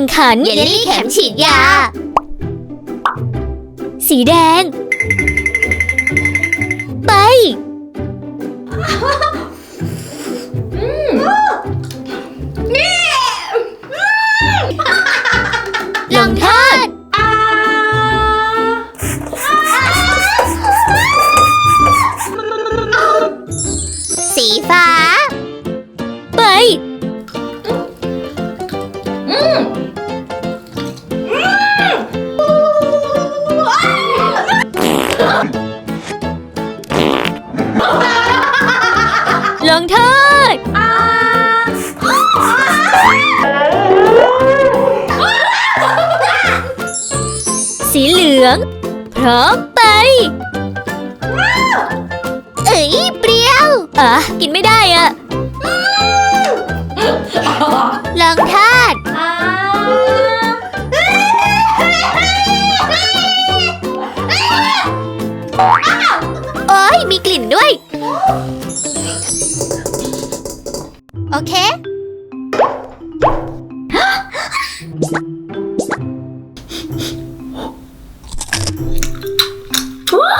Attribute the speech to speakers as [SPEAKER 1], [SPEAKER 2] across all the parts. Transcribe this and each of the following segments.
[SPEAKER 1] ข่งขัน
[SPEAKER 2] เยลลี่เข็มฉีดยา
[SPEAKER 1] สีแดง พร้อมไป
[SPEAKER 2] เอ้ยเปรี้ยว
[SPEAKER 1] อะ กินไม่ได้อะ
[SPEAKER 2] ลองโทษ
[SPEAKER 1] โอ้ยมีกลิ่นด้วย
[SPEAKER 2] โอเค
[SPEAKER 1] โ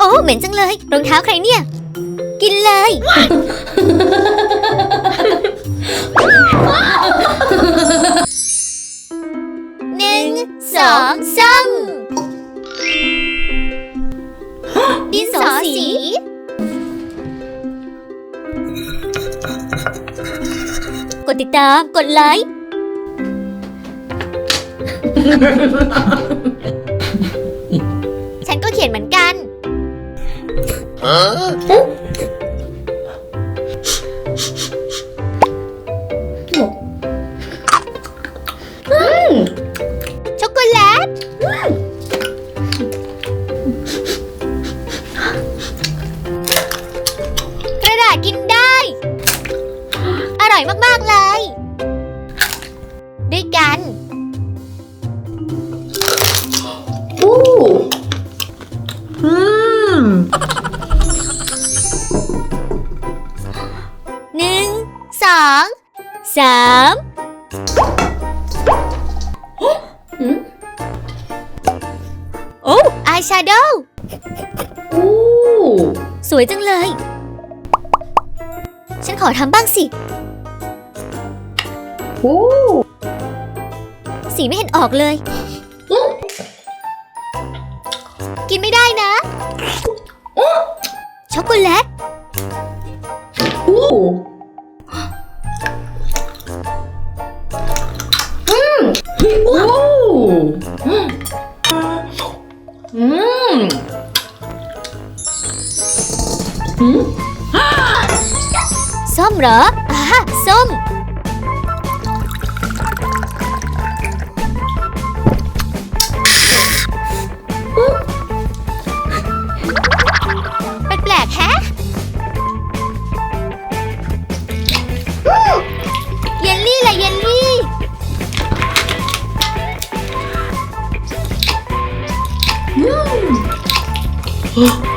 [SPEAKER 1] อ้เหม็นจังเลย รองเท้าใครเนี่ย กินเลย
[SPEAKER 2] หนึ่ง
[SPEAKER 1] สองสามดินสอสี ดติดตาม กดไลค์
[SPEAKER 2] ฉันก็เขียนเหมือนกันช็ อร่อยมากๆเลย ด้วยกัน
[SPEAKER 1] หนึ่ง
[SPEAKER 2] สอง
[SPEAKER 1] สามโอ้
[SPEAKER 2] อายแชโดว์
[SPEAKER 1] สวยจังเลย ฉันขอทำบ้างสิ สีไม่เห็นออกเลย
[SPEAKER 2] กินไม่ได้นะ
[SPEAKER 1] ช็อกโกแลตส้มเหรออ่าส้ม 헉!